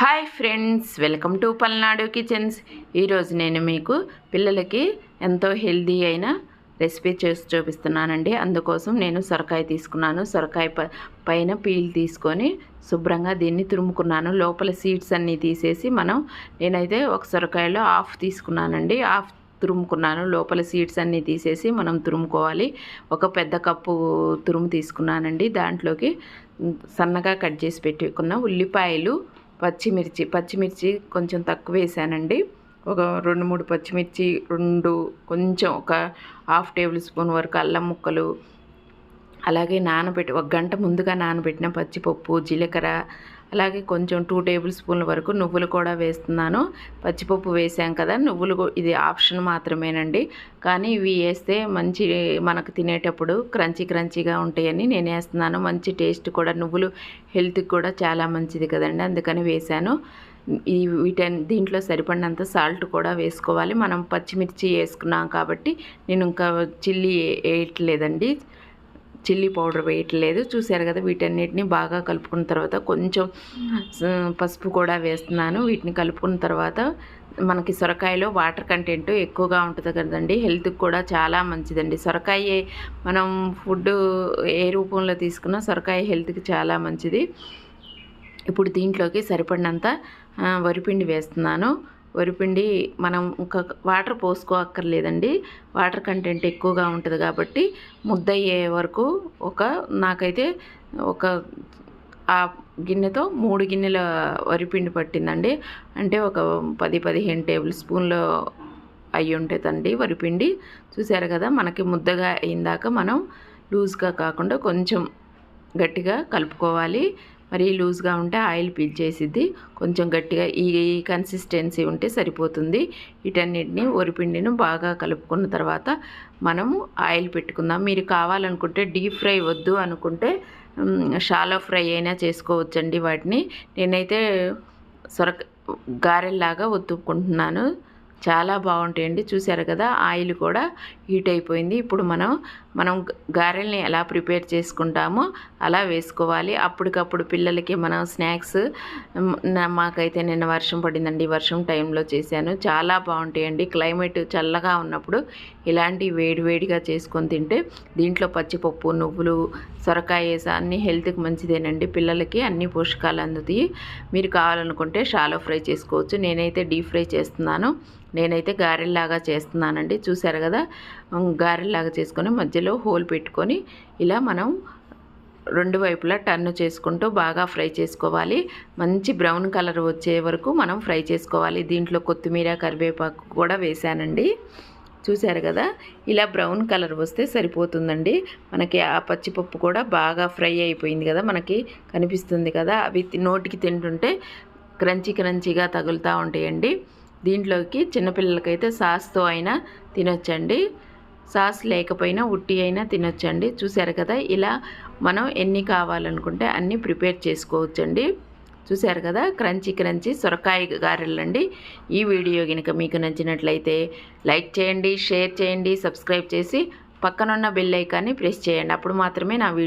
Hi friends welcome to Palnadu kitchens. ఈరోజు నేను మీకు పిల్లలకి ఎంతో హెల్దీ అయిన రెసిపీ చేసి చూపిస్తున్నానండి. అందుకోసం నేను సొరకాయ తీసుకున్నాను. సొరకాయ పైన పీల్ తీసుకొని శుభ్రంగా దీన్ని తురుముకున్నాను. లోపల సీడ్స్ అన్నీ తీసేసి మనం నేనైతే ఒక సొరకాయలో హాఫ్ తీసుకున్నానండి. హాఫ్ తురుముకున్నాను. లోపల సీడ్స్ అన్నీ తీసేసి మనం తురుముకోవాలి. ఒక పెద్ద కప్పు తురుము తీసుకున్నానండి. దాంట్లోకి సన్నగా కట్ చేసి పెట్టుకున్న ఉల్లిపాయలు పచ్చిమిర్చి పచ్చిమిర్చి కొంచెం తక్కువ వేసానండి. ఒక రెండు మూడు పచ్చిమిర్చి రెండు కొంచెం ఒక హాఫ్ టేబుల్ స్పూన్ వరకు అల్లం ముక్కలు అలాగే నానబెట్టి ఒక గంట ముందుగా నానబెట్టిన పచ్చిపప్పు జీలకర్ర అలాగే కొంచెం టూ టేబుల్ స్పూన్ల వరకు నువ్వులు కూడా వేస్తున్నాను. పచ్చిపప్పు వేసాం కదా నువ్వులు ఇది ఆప్షన్ మాత్రమేనండి. కానీ ఇవి వేస్తే మంచి మనకు తినేటప్పుడు క్రంచీ క్రంచీగా ఉంటాయని నేను వేస్తున్నాను. మంచి టేస్ట్ కూడా నువ్వులు హెల్త్కి కూడా చాలా మంచిది కదండి అందుకని వేశాను ఈ వీటన్ దీంట్లో సరిపడినంత సాల్ట్ కూడా వేసుకోవాలి. మనం పచ్చిమిర్చి వేసుకున్నాం కాబట్టి నేను ఇంకా చిల్లీ వేయట్లేదండి. చిల్లీ పౌడర్ వేయట్లేదు. చూసారు కదా వీటన్నిటిని బాగా కలుపుకున్న తర్వాత కొంచెం పసుపు కూడా వేస్తున్నాను. వీటిని కలుపుకున్న తర్వాత మనకి సొరకాయలో వాటర్ కంటెంట్ ఎక్కువగా ఉంటుంది కదండి. హెల్త్కి కూడా చాలా మంచిదండి. సొరకాయ మనం ఫుడ్ ఏ రూపంలో తీసుకున్నా సొరకాయ హెల్త్కి చాలా మంచిది. ఇప్పుడు దీంట్లోకి సరిపడినంత వరిపిండి వేస్తున్నాను. వరిపిండి మనం ఇంకా వాటర్ పోసుకోక్కర్లేదండి. వాటర్ కంటెంట్ ఎక్కువగా ఉంటుంది కాబట్టి ముద్ద అయ్యే వరకు ఒక నాకైతే ఒక ఆ గిన్నెతో మూడు గిన్నెల వరిపిండి పట్టిందండి. అంటే ఒక పది పదిహేను టేబుల్ స్పూన్లు అయి ఉంటుందండి వరిపిండి చూసారు కదా మనకి ముద్దగా అయిందాక మనం లూజ్గా కాకుండా కొంచెం గట్టిగా కలుపుకోవాలి. మరీ లూజ్గా ఉంటే ఆయిల్ పీల్చేసిద్ది కొంచెం గట్టిగా ఈ కన్సిస్టెన్సీ ఉంటే సరిపోతుంది. వీటన్నిటిని వరిపిండిని బాగా కలుపుకున్న తర్వాత మనము ఆయిల్ పెట్టుకుందాం. మీరు కావాలనుకుంటే డీప్ ఫ్రై వద్దు అనుకుంటే షాలో ఫ్రై అయినా చేసుకోవచ్చండి వాటిని. నేనైతే సొరక గారెల్లాగా ఒత్తుకుంటున్నాను. చాలా బాగుంటాయండి. చూసారు కదా ఆయిల్ కూడా హీట్ అయిపోయింది. ఇప్పుడు మనం మనం గారెల్ని ఎలా ప్రిపేర్ చేసుకుంటామో అలా వేసుకోవాలి. అప్పటికప్పుడు పిల్లలకి మనం స్నాక్స్ మాకైతే నిన్న వర్షం పడిందండి. వర్షం టైంలో చేశాను. చాలా బాగుంటాయండి. క్లైమేట్ చల్లగా ఉన్నప్పుడు ఇలాంటి వేడివేడిగా చేసుకొని తింటే దీంట్లో పచ్చిపప్పు నువ్వులు సొరకాయ వేసి అన్ని హెల్త్కి మంచిదేనండి. పిల్లలకి అన్ని పోషకాలు అందుతాయి. మీరు కావాలనుకుంటే షాలో ఫ్రై చేసుకోవచ్చు. నేనైతే డీప్ ఫ్రై చేస్తున్నాను. నేనైతే గారెల్లాగా చేస్తున్నానండి. చూసారు కదా? గారెల్లాగా చేసుకొని మధ్యలో హోల్ పెట్టుకొని ఇలా మనం రెండు వైపులా టర్న్ చేసుకుంటూ బాగా ఫ్రై చేసుకోవాలి. మంచి బ్రౌన్ కలర్ వచ్చే వరకు మనం ఫ్రై చేసుకోవాలి. దీంట్లో కొత్తిమీర కరివేపాకు కూడా వేసానండి చూశారు కదా? ఇలా బ్రౌన్ కలర్ వస్తే సరిపోతుందండి. మనకి ఆ పచ్చిపప్పు కూడా బాగా ఫ్రై అయిపోయింది కదా? మనకి కనిపిస్తుంది కదా? అవి నోటికి తింటుంటే క్రంచీ క్రంచీగా తగులుతూ ఉంటాయండి. దీంట్లోకి చిన్నపిల్లలకైతే సాస్తో అయినా తినొచ్చండి. సాస్ లేకపోయినా ఉట్టి అయినా తినొచ్చండి. చూశారు కదా ఇలా మనం ఎన్ని కావాలనుకుంటే అన్ని ప్రిపేర్ చేసుకోవచ్చండి. చూశారు కదా క్రంచీ క్రంచీ సొరకాయ గారెలండి. ఈ వీడియో కనుక మీకు నచ్చినట్లయితే లైక్ చేయండి షేర్ చేయండి సబ్స్క్రైబ్ చేసి పక్కనున్న బెల్ ఐకాన్ని ప్రెస్ చేయండి. అప్పుడు మాత్రమే నా వీడియో